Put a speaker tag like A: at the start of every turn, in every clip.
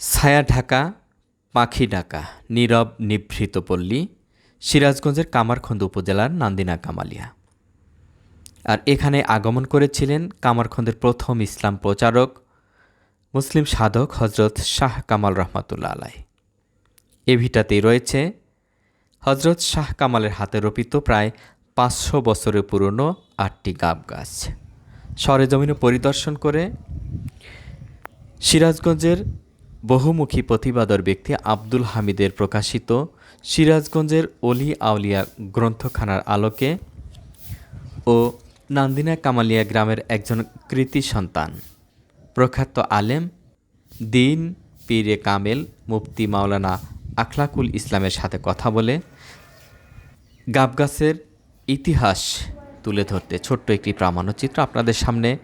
A: ছায়া ঢাকা, পাখি ডাকা নীরব নিভৃত পল্লী, সিরাজগঞ্জের কামারখন্দ উপজেলার নান্দিনা কামালিয়া। আর এখানে আগমন করেছিলেন কামারখন্দের প্রথম ইসলাম প্রচারক, মুসলিম সাধক হজরত শাহ কামাল রহমাতুল্লা আলাই এ ভিটাতেই রয়েছে হজরত শাহ কামালের হাতে রোপিত প্রায় পাঁচশো বছরের পুরনো আটটি গাব গাছ। সরেজমিনে পরিদর্শন করে সিরাজগঞ্জের বহুমুখী প্রতিবাদর ব্যক্তি আব্দুল হামিদের প্রকাশিত সিরাজগঞ্জের অলি আউলিয়া গ্রন্থখানার আলোকে ও নান্দিনা কামালিয়া গ্রামের একজন কৃতি সন্তান। প্রখ্যাত আলেম, দিন, পীরে কামেল, মুফতি মাওলানা আখলাকুল ইসলামের সাথে কথা বলে গাবগাছের ইতিহাস তুলে ধরতে ছোট্ট একটি প্রামাণ্যচিত্র আপনাদের সামনে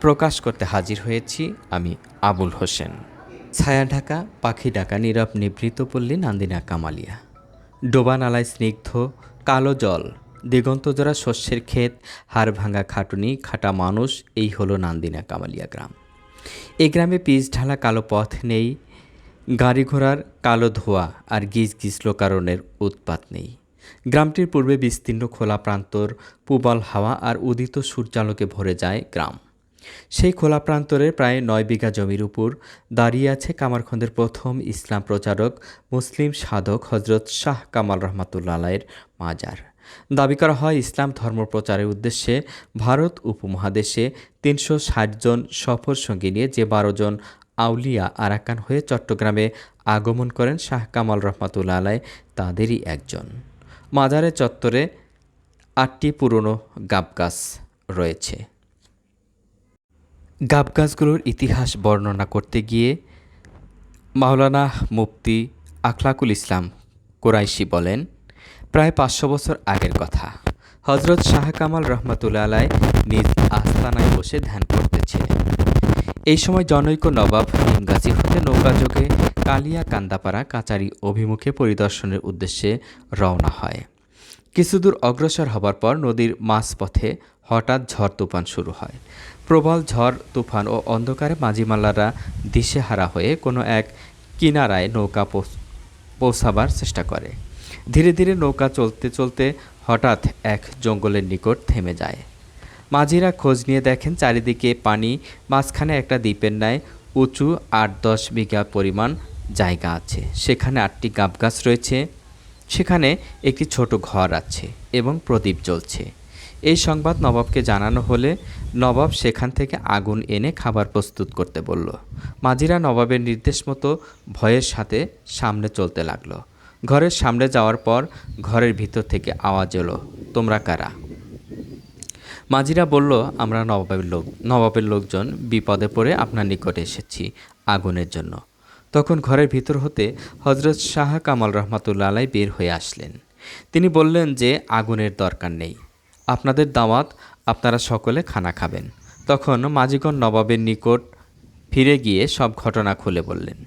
A: প্রকাশ করতে হাজির হয়েছি আমি আবুল হোসেন। ছায়া ঢাকা, পাখি ডাকা, নীরব নিভৃত পল্লী, নান্দিনা কামালিয়া। ডোবা নালায় স্নিগ্ধ, কালো জল দিগন্তজোড়া শস্যের ক্ষেত, হাড় ভাঙা খাটুনি, খাটা মানুষ, এই হলো নান্দিনা কামালিয়া গ্রাম। এই গ্রামে পিচ ঢালা কালো পথ নেই, গাড়ি ঘোড়ার কালো ধোঁয়া আর গিজ গিজ লোকারণের উৎপাত নেই। গ্রামটির পূর্বে বিস্তীর্ণ খোলা প্রান্তর, পুবাল হাওয়া আর উদিত সূর্যালোকে ভরে যায় গ্রাম। সেই খোলা প্রান্তরের প্রায় নয় বিঘা জমির উপর দাঁড়িয়ে আছে কামারখন্দের প্রথম ইসলাম প্রচারক, মুসলিম সাধক হজরত শাহ কামাল রহমাতুল্লা আলাইয়ের মাজার। দাবি করা হয়, ইসলাম ধর্ম প্রচারের উদ্দেশ্যে ভারত উপমহাদেশে তিনশো ষাট জন সফর সঙ্গী নিয়ে যে বারো জন আউলিয়া আরাকান হয়ে চট্টগ্রামে আগমন করেন শাহ কামাল রহমাতুল্লা আলাই তাদেরই একজন। মাজারের চত্বরে আটটি পুরনো গাবগাছ রয়েছে। গাব গাছগুলোর ইতিহাস বর্ণনা করতে গিয়ে মাওলানা মুফতি আখলাকুল ইসলাম কোরাইশি বলেন, প্রায় পাঁচশো বছর আগের কথা। হজরত শাহ কামাল রহমতুল্লা আলাই নিজ আস্তানায় বসে ধ্যান করতেছিলেন এই সময় জনৈক নবাব নিমগাছি হতে নৌকাযোগে কালিয়া কান্দাপাড়া কাচারি অভিমুখে পরিদর্শনের উদ্দেশ্যে রওনা হয়। কিছুদূর অগ্রসর হবার পর নদীর মাঝপথে হঠাৎ ঝড় তুফান শুরু হয়। প্রবল ঝড় তুফান ও অন্ধকারে মাঝিমাল্লারা দিশেহারা হয়ে কোনো এক কিনারায় নৌকা পৌঁছ- পৌঁছাবার চেষ্টা করে। ধীরে ধীরে নৌকা চলতে চলতে হঠাৎ এক জঙ্গলের নিকট থেমে যায়। মাঝিরা খোঁজ নিয়ে দেখেন চারিদিকে পানি, মাঝখানে একটা দ্বীপের ন্যায় উঁচু আট দশ বিঘা পরিমাণ জায়গা আছে। সেখানে আটটি গাব গাছ রয়েছে। সেখানে একটি ছোট ঘর আছে এবং প্রদীপ জ্বলছে। এই সংবাদ নবাবকে জানানো হলে নবাব সেখান থেকে আগুন এনে খাবার প্রস্তুত করতে বলল। মাঝিরা নবাবের নির্দেশ মতো ভয়ের সাথে সামনে চলতে লাগল। ঘরের সামনে যাওয়ার পর ঘরের ভিতর থেকে আওয়াজ এলো, তোমরা কারা? মাঝিরা বলল, আমরা নবাবের লোক, নবাবের লোকজন বিপদে পড়ে আপনার নিকটে এসেছি আগুনের জন্য। তখন ঘরের ভিতর হতে হজরত শাহ কামাল রহমাতুল্লা আলাই বের হয়ে আসলেন। তিনি বললেন যে, আগুনের দরকার নেই। আপনাদের দাওয়াত, আপনারা সকলে খানা খাবেন। তখন মাঝিগণ নবাবের নিকট ফিরে গিয়ে সব ঘটনা খুলে বললেন।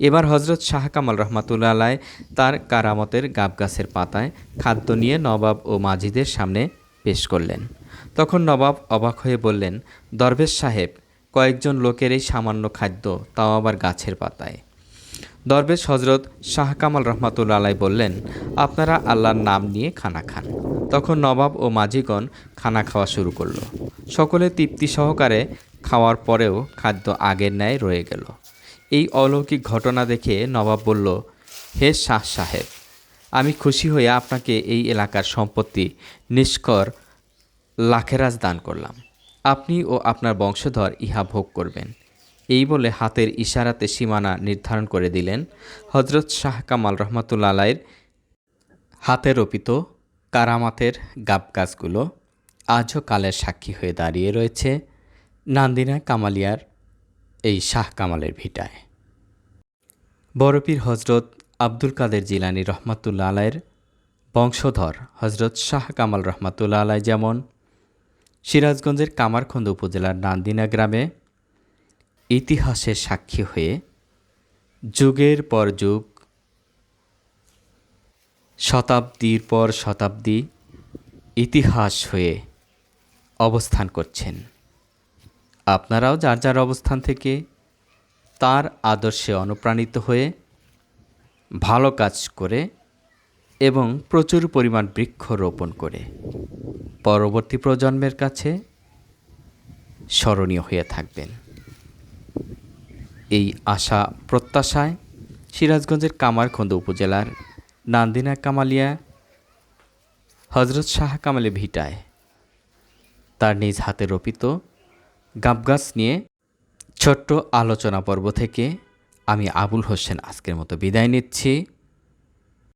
A: এবার হজরত শাহ কামাল রহমাতুল্লা আলাই তার কারামতের গাব গাছের পাতায় খাদ্য নিয়ে নবাব ও মাঝিদের সামনে পেশ করলেন। তখন নবাব অবাক হয়ে বললেন, দরবেশ সাহেব কয়েকজন লোকের এই সামান্য খাদ্য, তাও আবার গাছের পাতায়। দরবেশ হজরত শাহ কামাল রহমাতুল্লা আলাই বললেন, আপনারা আল্লাহর নাম নিয়ে খানা খান। তখন নবাব ও মাঝিগণ খানা খাওয়া শুরু করল। সকলে তৃপ্তি সহকারে খাওয়ার পরেও খাদ্য আগের ন্যায় রয়ে গেল। এই অলৌকিক ঘটনা দেখে নবাব বলল, হে শাহ সাহেব, আমি খুশি হয়ে আপনাকে এই এলাকার সম্পত্তি নিষ্কর লাখেরাজ দান করলাম। আপনি ও আপনার বংশধর ইহা ভোগ করবেন। এই বলে হাতের ইশারাতে সীমানা নির্ধারণ করে দিলেন হজরত শাহ কামাল রহমতুল্লা আলাইয়ের হাতে রোপিত কারামাতের গাব গাছগুলো আজও কালের সাক্ষী হয়ে দাঁড়িয়ে রয়েছে নান্দিনা কামালিয়ার এই শাহ কামালের ভিটায়। বড়পীর হজরত আব্দুল কাদের জিলানি রহমাতুল্লা আলাইয়ের বংশধর হজরত শাহ কামাল রহমাতুল্লা আলাই যেমন সিরাজগঞ্জের কামারখন্দ উপজেলার নান্দিনা গ্রামে ইতিহাসের সাক্ষী হয়ে যুগের পর যুগ, শতাব্দীর পর শতাব্দী ইতিহাস হয়ে অবস্থান করছেন। আপনারাও যার যার অবস্থান থেকে তার আদর্শে অনুপ্রাণিত হয়ে ভালো কাজ করে এবং প্রচুর পরিমাণ বৃক্ষ রোপণ করে। পরবর্তী প্রজন্মের কাছে স্মরণীয় হয়ে থাকবেন। এই আশা প্রত্যাশায় সিরাজগঞ্জের কামারখন্দ উপজেলার নান্দিনা কামালিয়া হজরত শাহ কামালে ভিটায় তার নিজ হাতে রোপিত গাবগাছ নিয়ে ছোট্ট আলোচনা পর্ব থেকে আমি আবুল হোসেন আজকের মতো বিদায় নিচ্ছি।